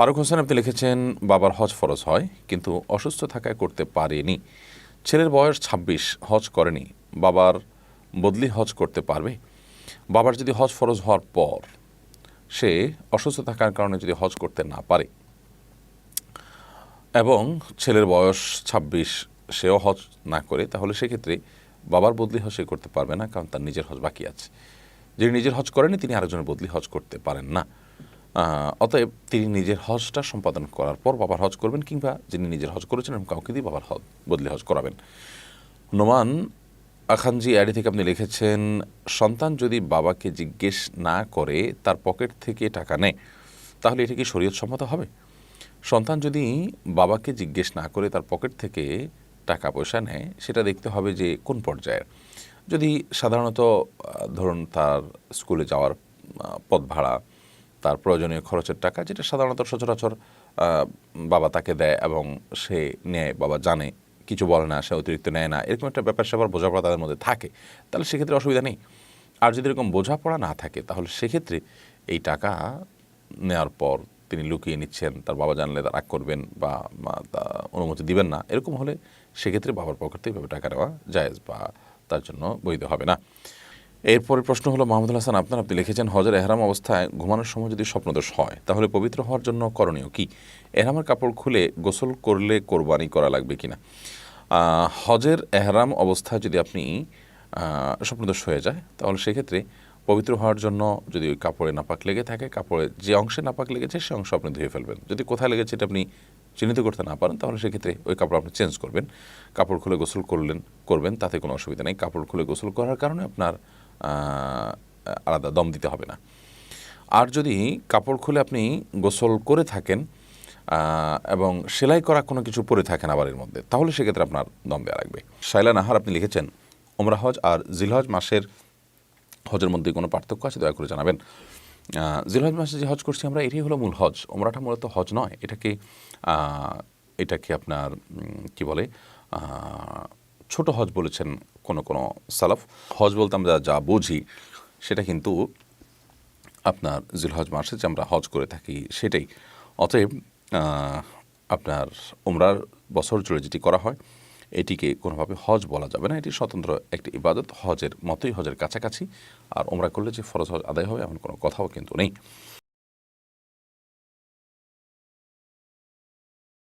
ফারুক হোসেন আপনি লিখেছেন, বাবার হজ ফরজ হয়, কিন্তু অসুস্থ থাকায় করতে পারেনি। ছেলের বয়স ২৬ হজ করেনি। বাবার বদলি হজ করতে পারবে। বাবার যদি হজ ফরজ হওয়ার পর সে অসুস্থ থাকার কারণে যদি হজ করতে না পারে এবং ছেলের বয়স ২৬ সেও হজ না করে, তাহলে সেক্ষেত্রে বাবার বদলি হজ সে করতে পারবে না, কারণ তার নিজের হজ বাকি আছে। যিনি নিজের হজ করেনি তিনি আরেকজনের বদলি হজ করতে পারেন না। অতএব তিনি নিজের হজটা সম্পাদন করার পর বাবার হজ করবেন কিংবা যিনি নিজের হজ করেছেন এবং কাউকে দিয়ে বাবার হজ, বদলি হজ করাবেন। নোমান আখানজি অ্যাডি থেকে আপনি লিখেছেন, সন্তান যদি বাবাকে জিজ্ঞেস না করে তার পকেট থেকে টাকা নেয়, তাহলে এটা কি শরীয়ত সম্মত হবে? সন্তান যদি বাবাকে জিজ্ঞেস না করে তার পকেট থেকে টাকা পয়সা নেয়, সেটা দেখতে হবে যে কোন পর্যায়ের। যদি সাধারণত ধরুন তার স্কুলে যাওয়ার পথ ভাড়া তার প্রয়োজনীয় খরচের টাকা, যেটা সাধারণত সচরাচর বাবা তাকে দেয় এবং সে নেয়, বাবা জানে, কিছু বলে না, সে অতিরিক্ত নেয় না, এরকম একটা ব্যাপার স্যাপার বোঝাপড়া তাদের মধ্যে থাকে। তাহলে সেক্ষেত্রে অসুবিধা নেই। আর যদি এরকম বোঝাপড়া না থাকে, তাহলে সেক্ষেত্রে এই টাকা নেওয়ার পর তিনি লুকিয়ে নিচ্ছেন, তার বাবা জানলে তার রাগ করবেন বা অনুমতি দিবেন না, এরকম হলে সেক্ষেত্রে বাবার পকেট থেকে টাকা নেওয়া জায়েজ বা তার জন্য বৈধ হবে না। এরপরের প্রশ্ন হলো মাহমুদুল হাসান আপনার আপনি লিখেছেন হজের এহরাম অবস্থায় ঘুমানোর সময় যদি স্বপ্নদোষ হয় তাহলে পবিত্র হওয়ার জন্য করণীয় কি? এহরামের কাপড় খুলে গোসল করলে কোরবানি করা লাগবে কিনা? আহ, হজের এহরাম অবস্থায় যদি আপনি স্বপ্নদোষ হয়ে যায় তাহলে সেক্ষেত্রে পবিত্র হওয়ার জন্য যদি ওই কাপড়ে নাপাক লেগে থাকে কাপড়ে যে অংশে নাপাক লেগেছে সে অংশ আপনি ধুয়ে ফেলবেন। যদি কোথায় লেগেছে এটা আপনি চিহ্নিত করতে না পারেন তাহলে সেক্ষেত্রে ওই কাপড় আপনি চেঞ্জ করবেন। কাপড় খুলে গোসল করলেন করবেন তাতে কোনো অসুবিধা নেই। কাপড় খুলে গোসল করার কারণে আপনার আলাদা দম দিতে হবে না। আর যদি কাপড় খুলে আপনি গোসল করে থাকেন এবং সেলাই করা কোনো কিছু পরে থাকেন আবার এর মধ্যে, তাহলে সেক্ষেত্রে আপনার দম দেওয়া লাগবে। শাইলা নাহার, আপনি লিখেছেন, ওমরা হজ আর জিলহজ মাসের হজের মধ্যে কোনো পার্থক্য আছে? দয়া করে জানাবেন। জিলহজ মাসে যে হজ করছি আমরা, এটাই হলো মূল হজ। ওমরাটা মূলত হজ নয়, এটাকে এটাকে আপনার কি বলে ছোট হজ বলেছেন কোনো কোনো সালাফ। হজ বলতে আমরা যা বুঝি, সেটা কিন্তু আপনার জিলহজ মাসে যে আমরা হজ করে থাকি সেটাই। অতএব আপনার উমরার বছর জুড়ে যেটি করা হয়, এটিকে কোনোভাবে হজ বলা যাবে না। এটি স্বতন্ত্র একটি ইবাদত, হজের মতোই হজের কাছাকাছি। আর ওমরা করলে যে ফরজ হজ আদায় হবে এমন কোনো কথাও কিন্তু নেই।